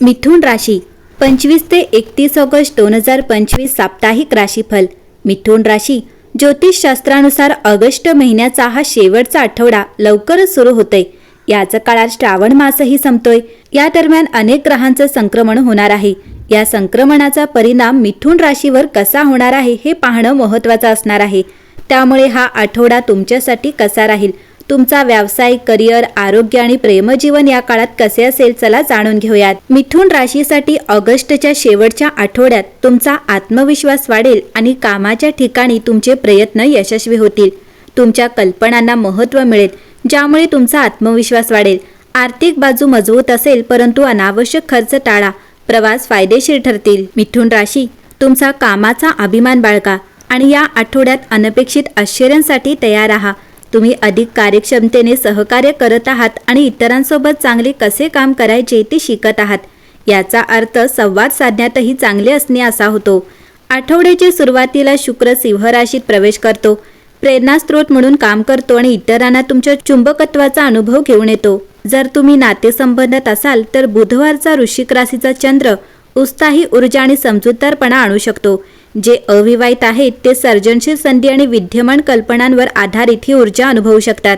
मिथुन राशी पंचवीस ते एकतीस ऑगस्ट दोन हजार पंचवीस साप्ताहिक राशीफल. मिथुन राशी ज्योतिषशास्त्रानुसार ऑगस्ट महिन्याचा हा शेवटचा आठवडा लवकरच सुरू होतोय. याच काळात श्रावण मासही संपतोय. या दरम्यान अनेक ग्रहांचं संक्रमण होणार आहे. या संक्रमणाचा परिणाम मिथुन राशीवर कसा होणार आहे हे पाहणं महत्त्वाचं असणार आहे. त्यामुळे हा आठवडा तुमच्यासाठी कसा राहील? तुमचा व्यावसायिक करिअर आरोग्य आणि प्रेमजीवन या काळात कसे असेल चला जाणून घेऊयात. मिथुन राशीसाठी ऑगस्टच्या शेवटच्या आठवड्यात तुमचा आत्मविश्वास वाढेल आणि कामाच्या ठिकाणी तुमचे प्रयत्न यशस्वी होतील. तुमच्या कल्पनांना महत्त्व मिळेल ज्यामुळे तुमचा आत्मविश्वास वाढेल. आर्थिक बाजू मजबूत असेल परंतु अनावश्यक खर्च टाळा. प्रवास फायदेशीर ठरतील. मिथुन राशी तुमचा कामाचा अभिमान बाळगा आणि या आठवड्यात अनपेक्षित आश्चर्यांसाठी तयार आहात तुम्ही अधिक कार्यक्षमतेने सहकार्य करत आहात आणि इतरांसोबत चांगले कसे काम करायचे ते शिकत आहात. याचा अर्थ संवाद साधण्यातही चांगले असणे असा होतो. आठवड्याच्या सुरुवातीला शुक्र सिंहराशीत प्रवेश करतो. प्रेरणास्त्रोत म्हणून काम करतो आणि इतरांना तुमच्या चुंबकत्वाचा अनुभव घेऊन येतो. जर तुम्ही नातेसंबंधात असाल तर बुधवारचा ऋषिक राशीचा चंद्र उत्साही ऊर्जा आणि समजूतदारपणा आणू शकतो. जे अविवाहित आहेत ते सर्जनशील संधी आणि विद्यमान कल्पनांवर आधारित ही ऊर्जा अनुभवू शकतात.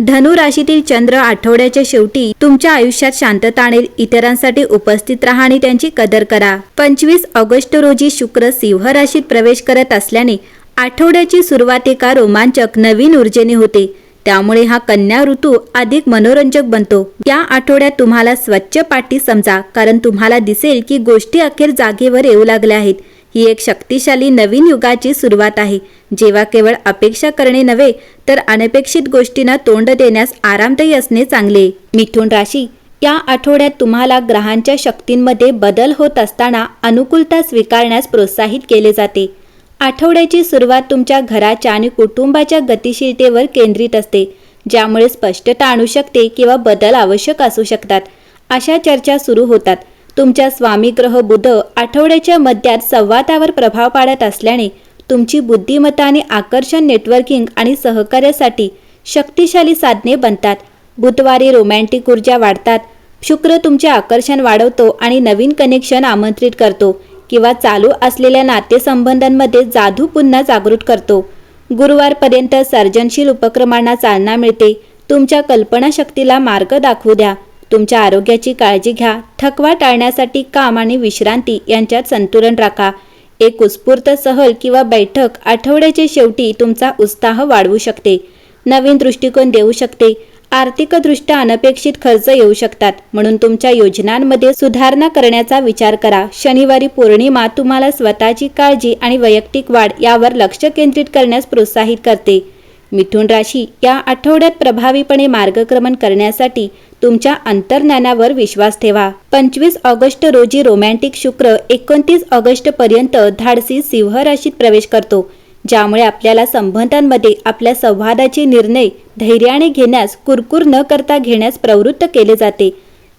धनु राशीतील चंद्र आठवड्याच्या शेवटी तुमच्या आयुष्यात शांतता आणेल इतरांसाठी उपस्थित राहा आणि त्यांची कदर करा. पंचवीस ऑगस्ट रोजी शुक्र सिंह राशीत प्रवेश करत असल्याने आठवड्याची सुरुवात एका रोमांचक नवीन ऊर्जेने होते. त्यामुळे हा कन्या ऋतू अधिक मनोरंजक बनतो. या आठवड्यात तुम्हाला स्वच्छ पाठी समजा कारण तुम्हाला दिसेल की गोष्टी अखेर जागेवर येऊ लागल्या आहेत. ही एक शक्तिशाली नवीन युगाची सुरुवात आहे. जेव्हा केवळ अपेक्षा करणे नव्हे तर अनपेक्षित गोष्टींना तोंड देण्यास आरामदायी असणे चांगले. मिथुन राशी या आठवड्यात तुम्हाला ग्रहांच्या शक्तींमध्ये बदल होत असताना अनुकूलता स्वीकारण्यास प्रोत्साहित केले जाते. आठवड्याची सुरुवात तुमच्या घराच्या आणि कुटुंबाच्या गतिशीलतेवर केंद्रित असते ज्यामुळे स्पष्टता आणू शकते किंवा बदल आवश्यक असू शकतात अशा चर्चा सुरू होतात. तुमच्या स्वामी ग्रह बुध आठवड्याच्या मध्यात संवादावर प्रभाव पाडत असल्याने तुमची बुद्धिमत्ता आणि आकर्षण नेटवर्किंग आणि सहकार्यासाठी शक्तिशाली साधने बनतात. बुधवारी रोमॅन्टिक ऊर्जा वाढतात. शुक्र तुमचे आकर्षण वाढवतो आणि नवीन कनेक्शन आमंत्रित करतो किंवा चालू असलेल्या नातेसंबंधांमध्ये जादू पुन्हा जागृत करतो. गुरुवारपर्यंत सर्जनशील उपक्रमांना चालना मिळते. तुमच्या कल्पनाशक्तीला मार्ग दाखवू द्या. तुमच्या आरोग्याची काळजी घ्या. थकवा टाळण्यासाठी काम आणि विश्रांती यांच्यात संतुलन राखा. एक उत्स्फूर्त सहल किंवा बैठक आठवड्याच्या शेवटी तुमचा उत्साह वाढवू शकते. नवीन दृष्टिकोन देऊ शकते. आर्थिकदृष्ट्या अनपेक्षित खर्च येऊ शकतात. म्हणून तुमच्या योजनांमध्ये सुधारणा करण्याचा विचार करा. शनिवारी पौर्णिमा तुम्हाला स्वतःची काळजी आणि वैयक्तिक वाढ यावर लक्ष केंद्रित करण्यास प्रोत्साहित करते. मिथुन राशी या आठवड्यात प्रभावीपणे मार्गक्रमण करण्यासाठी तुमच्या अंतर्ज्ञानावर विश्वास ठेवा. पंचवीस ऑगस्ट रोजी रोमॅन्टिक शुक्र एकोणतीस ऑगस्ट पर्यंत धाडसी सिंह राशीत प्रवेश करतो ज्यामुळे आपल्याला संबंधांमध्ये आपल्या संवादाचे निर्णय धैर्याने घेण्यास कुरकुर न करता घेण्यास प्रवृत्त केले जाते.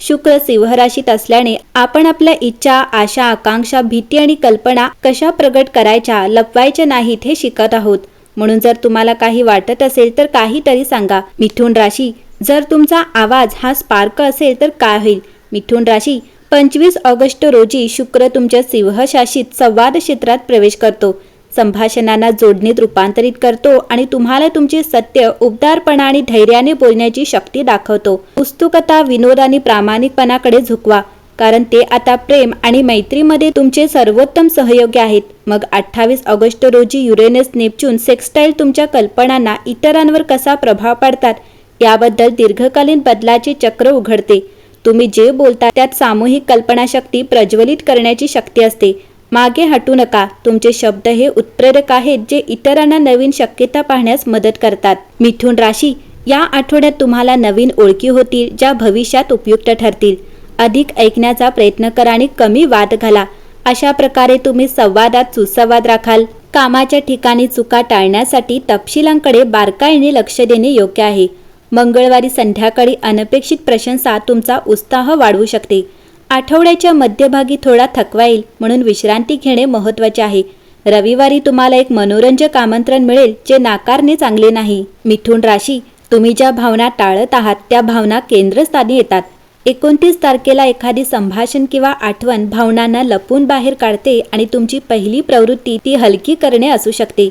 शुक्र सिंह राशीत असल्याने आपण आपल्या इच्छा आशा आकांक्षा भीती आणि कल्पना कशा प्रगट करायच्या लपवायच्या नाहीत हे शिकत आहोत. म्हणून जर तुम्हाला काही वाटत असेल तर काहीतरी सांगा. मिथुन राशी जर तुमचा आवाज हा स्पार्क असेल तर काय होईल? मिथुन राशी पंचवीस ऑगस्ट रोजी शुक्र तुमच्या सिंहशासित संवाद क्षेत्रात प्रवेश करतो. संभाषणांना जोडणीत रूपांतरित करतो आणि तुम्हाला तुमचे सत्य उबदारपणा आणि धैर्याने बोलण्याची शक्ती दाखवतो. उत्सुकता विनोद आणि प्रामाणिकपणाकडे झुकवा. कारण ते आता प्रेम आणि मैत्रीमध्ये तुमचे सर्वोत्तम सहयोगी आहेत. मग अठ्ठावीस ऑगस्ट रोजी युरेनस नेपच्यून सेक्सटाईल तुमच्या कल्पनांना इतरांवर कसा प्रभाव पाडतात याबद्दल दीर्घकालीन बदलाचे चक्र उघडते. तुम्ही जे बोलता त्यात सामूहिक कल्पनाशक्ती प्रज्वलित करण्याची शक्ती असते. मागे हटू नका तुमचे शब्द हे उत्प्रेरक आहेत जे इतरांना नवीन शक्यता पाहण्यास मदत करतात. मिथुन राशी या आठवड्यात तुम्हाला नवीन ओळखी होतील ज्या भविष्यात उपयुक्त ठरतील. अधिक ऐकण्याचा प्रयत्न करा आणि कमी वाद घाला. अशा प्रकारे तुम्ही संवादात सुसंवाद राखाल. कामाच्या ठिकाणी चुका टाळण्यासाठी तपशिलांकडे बारकाईने लक्ष देणे योग्य आहे. मंगळवारी संध्याकाळी अनपेक्षित प्रशंसा तुमचा उत्साह वाढवू शकते. आठवड्याच्या मध्यभागी थोडा थकवा येईल म्हणून विश्रांती घेणे महत्त्वाचे आहे. रविवारी तुम्हाला एक मनोरंजक आमंत्रण मिळेल जे नाकारणे चांगले नाही. मिथुन राशी तुम्ही ज्या भावना टाळत आहात त्या भावना केंद्रस्थानी येतात. एकोणतीस तारखेला एखादी संभाषण किंवा आठवण भावनांना लपून बाहेर काढते आणि तुमची पहिली प्रवृत्ती ती हलकी करणे असू शकते.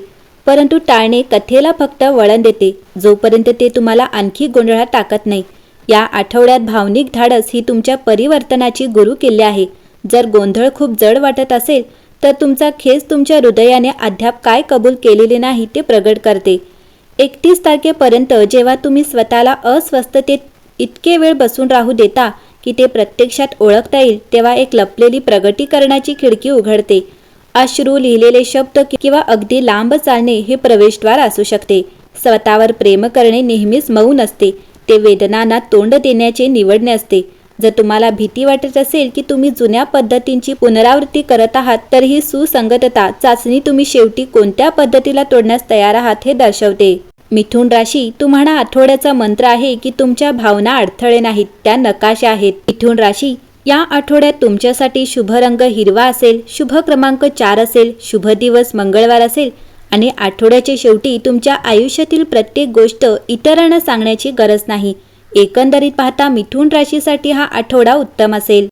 परंतु टाळणे कथेला फक्त वळण देते. जोपर्यंत ते तुम्हाला आणखी गोंधळात टाकत नाही. या आठवड्यात भावनिक धाडस ही तुमच्या परिवर्तनाची गुरु किल्ले आहे. जर गोंधळ खूप जड वाटत असेल तर तुमचा खेस तुमच्या हृदयाने अद्याप काय कबूल केलेले नाही ते प्रगट करते. एकतीस तारखेपर्यंत जेव्हा तुम्ही स्वतःला अस्वस्थतेत इतके वेळ बसून राहू देता की ते प्रत्यक्षात ओळखता येईल तेव्हा एक लपलेली प्रगटीकरणाची खिडकी उघडते. अश्रू लिहिलेले शब्द किंवा अगदी लांब चालणे हे प्रवेशद्वार असू शकते. स्वतःवर प्रेम करणे नेहमीच मऊ असते. ते वेदनांना तोंड देण्याचे निवडणे असते. जर तुम्हाला भीती वाटत असेल की तुम्ही जुन्या पद्धतींची पुनरावृत्ती करत आहात तर ही सुसंगतता चाचणी तुम्ही शेवटी कोणत्या पद्धतीला तोडण्यास तयार आहात हे दर्शवते. मिथुन राशी तुम्हाला आठवड्याचा मंत्र आहे की तुमच्या भावना अडथळे नाहीत त्या नकाशा आहेत. मिथुन राशी या आठवड्यात तुमच्यासाठी शुभ रंग हिरवा असेल शुभ क्रमांक चार असेल शुभ दिवस मंगळवार असेल आणि आठवड्याच्या शेवटी तुमच्या आयुष्यातील प्रत्येक गोष्ट इतरांना सांगण्याची गरज नाही. एकंदरीत पाहता मिथुन राशीसाठी हा आठवडा उत्तम असेल.